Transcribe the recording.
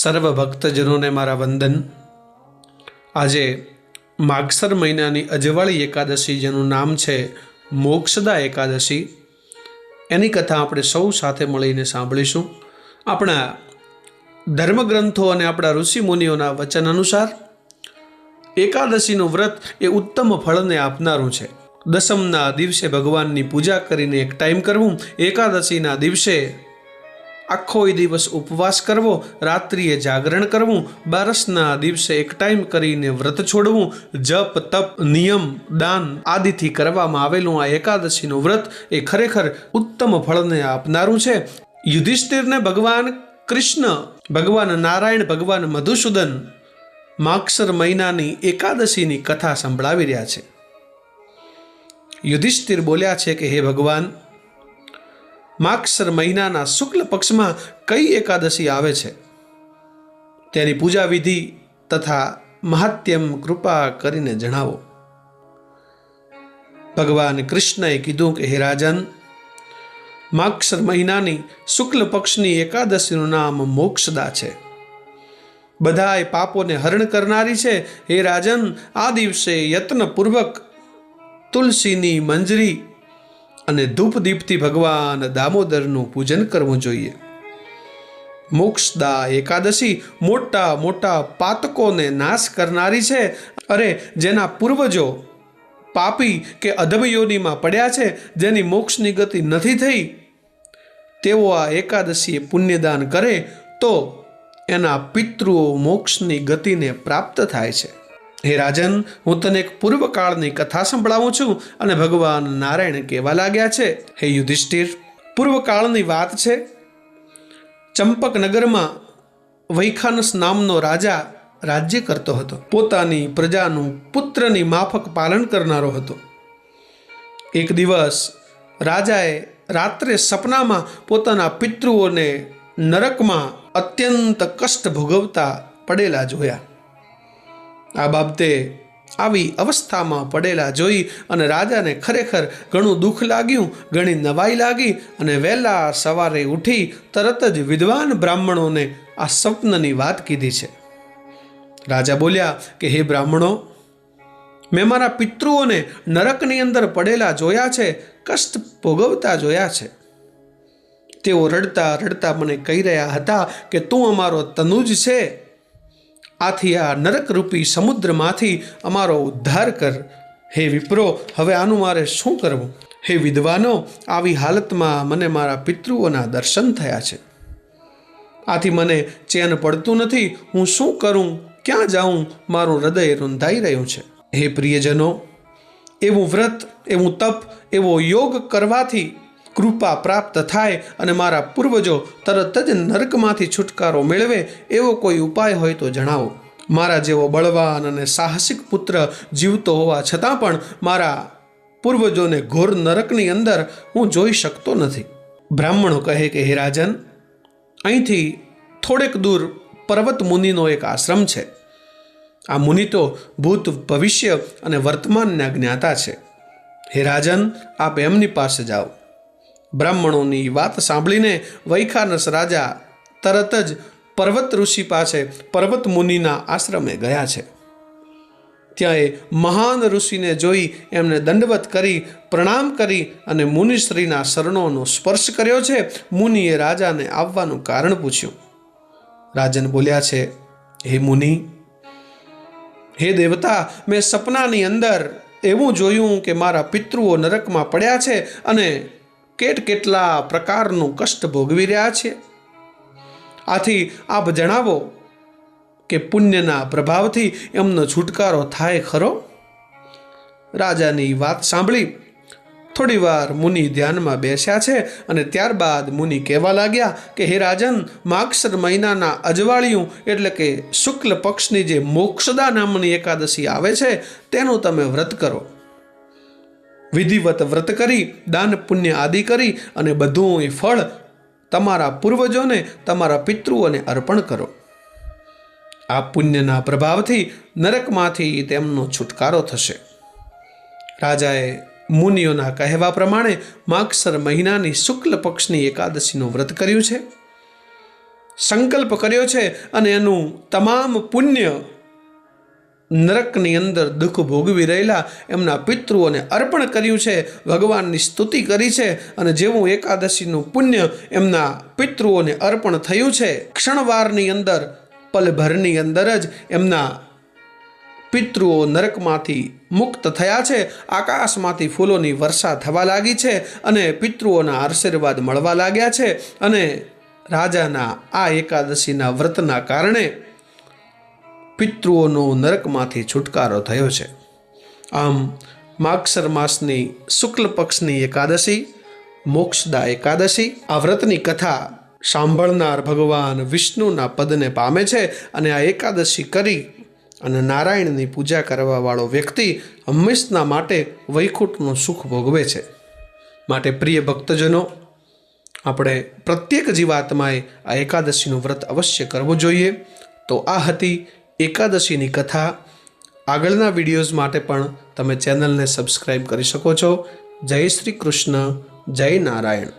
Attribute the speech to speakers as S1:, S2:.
S1: સર્વ ભક્તજનોને મારા વંદન. આજે માગસર મહિનાની અજવાળી એકાદશી જેનું નામ છે મોક્ષદા એકાદશી. એની કથા આપણે સૌ સાથે મળીને સાંભળીશું. આપણા ધર્મગ્રંથો અને આપણા ઋષિમુનિઓના વચન અનુસાર એકાદશીનું વ્રત એ ઉત્તમ ફળને આપનારું છે. દસમના દિવસે ભગવાનની પૂજા કરીને એક ટાઈમ કરવું, એકાદશીના દિવસે આખો દિવસ ઉપવાસ કરવો, રાત્રિએ જાગરણ કરવું, બારસના દિવસે એક ટાઈમ કરીને વ્રત છોડવું, જપ, તપ, નિયમ, દાન આદિથી કરવામાં આવેલું આ એકાદશીનું વ્રત એ ખરેખર ઉત્તમ ફળને આપનારું છે. યુધિષ્ઠિરને ભગવાન કૃષ્ણ, ભગવાન નારાયણ, ભગવાન મધુસૂદન માક્ષર મહિનાની એકાદશીની કથા સંભળાવી રહ્યા છે. યુધિષ્ઠિર બોલ્યા છે કે, હે ભગવાન માગસર મહિનાના શુક્લ પક્ષમાં કઈ એકાદશી આવે છે? તેની પૂજા વિધિ તથા મહાત્યમ કૃપા કરીને જણાવો. ભગવાન કૃષ્ણએ કીધું કે, હે રાજન, માગસર મહિનાની શુક્લ પક્ષની એકાદશીનું નામ મોક્ષદા છે. બધાએ પાપોને હરણ કરનારી છે. હે રાજન, આ દિવસે યત્નપૂર્વક તુલસીની મંજરી અને ધૂપ દીપથી ભગવાન દામોદરનું પૂજન કરવું જોઈએ. મોક્ષદા એકાદશી મોટા મોટા પાતકોને નાશ કરનારી છે. અરે, જેના પૂર્વજો પાપી કે અધમયોનીમાં પડ્યા છે, જેની મોક્ષની ગતિ નથી થઈ, તેઓ આ એકાદશીએ પુણ્યદાન કરે તો એના પિતૃઓ મોક્ષની ગતિને પ્રાપ્ત થાય છે. હે રાજન, હું તને એક પૂર્વકાળની કથા સંભળાવું છું અને ભગવાન નારાયણ કહેવા લાગ્યા છે, હે યુધિષ્ઠિર, પૂર્વકાળની વાત છે? ચંપક નગરમાં વૈખાનસ નામનો રાજા રાજ્ય કરતો હતો. પોતાની પ્રજાનું પુત્રની માફક પાલન કરનારો હતો. એક દિવસ રાજાએ રાત્રે સપનામાં પોતાના પિતૃઓને નરકમાં અત્યંત કષ્ટ ભોગવતા પડેલા જોયા. આ બાબતે આવી અવસ્થામાં પડેલા જોઈ અને રાજાને ખરેખર ઘણું દુઃખ લાગ્યું, ઘણી નવાઈ લાગી અને વહેલા સવારે ઉઠી તરત જ વિદ્વાન બ્રાહ્મણોને આ સ્વપ્નની વાત કીધી છે. રાજા બોલ્યા કે, હે બ્રાહ્મણો, મેં મારા પિતૃઓને નરકની અંદર પડેલા જોયા છે, કષ્ટ ભોગવતા જોયા છે. તેઓ રડતા રડતા મને કહી રહ્યા હતા કે, તું અમારો તનુજ છે. આથી આ નરકરૂપી સમુદ્રમાંથી અમારો ઉદ્ધાર કર. હે વિપ્રો, હવે આનું મારે શું કરવું? હે વિદ્વાનો, આવી હાલતમાં મને મારા પિતૃઓના દર્શન થયા છે. આથી મને ચેન પડતું નથી, હું શું કરું? ક્યાં જાઉં? મારું હૃદય રૂંધાઈ રહ્યું છે. હે પ્રિયજનો, એવું વ્રત, એવું તપ, એવો યોગ કરવાથી કૃપા પ્રાપ્ત થાય અને મારા પૂર્વજો તરત જ નરકમાંથી છુટકારો મેળવે એવો કોઈ ઉપાય હોય તો જણાવો. મારા જેવો બળવાન અને સાહસિક પુત્ર જીવતો હોવા છતાં પણ મારા પૂર્વજોને ઘોર નરકની અંદર હું જોઈ શકતો નથી. બ્રાહ્મણો કહે કે, હે રાજન, અહીંથી થોડેક દૂર પર્વત મુનિનો એક આશ્રમ છે. આ મુનિ તો ભૂત ભવિષ્ય અને વર્તમાનના જ્ઞાતા છે. હે રાજન, આપ એમની પાસે જાઓ. બ્રાહ્મણોની વાત સાંભળીને વૈખાનસ રાજા તરત જ પર્વત ઋષિ પાસે પર્વત મુનિના આશ્રમે ગયા છે. ત્યાં એ મહાન ઋષિને જોઈ એમને દંડવત કરી, પ્રણામ કરી અને મુનિશ્રીના શરણોનો સ્પર્શ કર્યો છે. મુનિએ રાજાને આવવાનું કારણ પૂછ્યું. રાજન બોલ્યા છે, હે મુનિ, હે દેવતા, મેં સપનાની અંદર એવું જોયું કે મારા પિતૃઓ નરકમાં પડ્યા છે અને કેટ કેટલા પ્રકારનું કષ્ટ ભોગવી રહ્યા છે? આથી આપ જણાવો કે પુણ્યના પ્રભાવથી એમનો છુટકારો થાય ખરો? રાજાની વાત સાંભળી થોડી વાર મુનિ ધ્યાનમાં બેસ્યા છે અને ત્યારબાદ મુનિ કહેવા લાગ્યા કે, હે રાજન, માગસર મહિનાના અજવાળિયું એટલે કે શુક્લ પક્ષની જે મોક્ષદા નામની એકાદશી આવે છે, તેનું તમે વ્રત કરો. વિધિવત વ્રત કરી, દાન પુણ્ય આદિ કરી અને બધું ફળ તમારા પૂર્વજોને, તમારા પિતૃઓને અર્પણ કરો. આ પુણ્યના પ્રભાવથી નરકમાંથી તેમનો છુટકારો થશે. રાજાએ મુનિઓના કહેવા પ્રમાણે માગસર મહિનાની શુક્લ પક્ષની એકાદશીનું વ્રત કર્યું છે. સંકલ્પ કર્યો છે અને એનું તમામ પુણ્ય નરકની અંદર દુઃખ ભોગવી રહેલા એમના પિતૃઓને અર્પણ કર્યું છે, ભગવાનની સ્તુતિ કરી છે અને જેવું એકાદશીનું પુણ્ય એમના પિતૃઓને અર્પણ થયું છે, ક્ષણવારની અંદર, પલભરની અંદર જ એમના પિતૃઓ નરકમાંથી મુક્ત થયા છે, આકાશમાંથી ફૂલોની વર્ષા થવા લાગી છે અને પિતૃઓના આશીર્વાદ મળવા લાગ્યા છે અને રાજાના આ એકાદશીના વ્રતના કારણે પિતૃઓનો નરકમાંથી છુટકારો થયો છે. આમ, માગસર માસની શુક્લ પક્ષની એકાદશી, મોક્ષદા એકાદશી, આ વ્રતની કથા સાંભળનાર ભગવાન વિષ્ણુના પદને પામે છે અને આ એકાદશી કરી અને નારાયણની પૂજા કરવાવાળો વ્યક્તિ હંમેશના માટે વૈકુંઠનું સુખ ભોગવે છે. માટે પ્રિય ભક્તજનો, આપણે પ્રત્યેક જીવાત્માએ આ એકાદશીનું વ્રત અવશ્ય કરવું જોઈએ. તો આ હતી એકાદશીની કથા આગળના વિડીયોઝ માટે પણ તમે ચેનલને સબસ્ક્રાઈબ કરી શકો છો. જય શ્રી કૃષ્ણ, જય નારાયણ.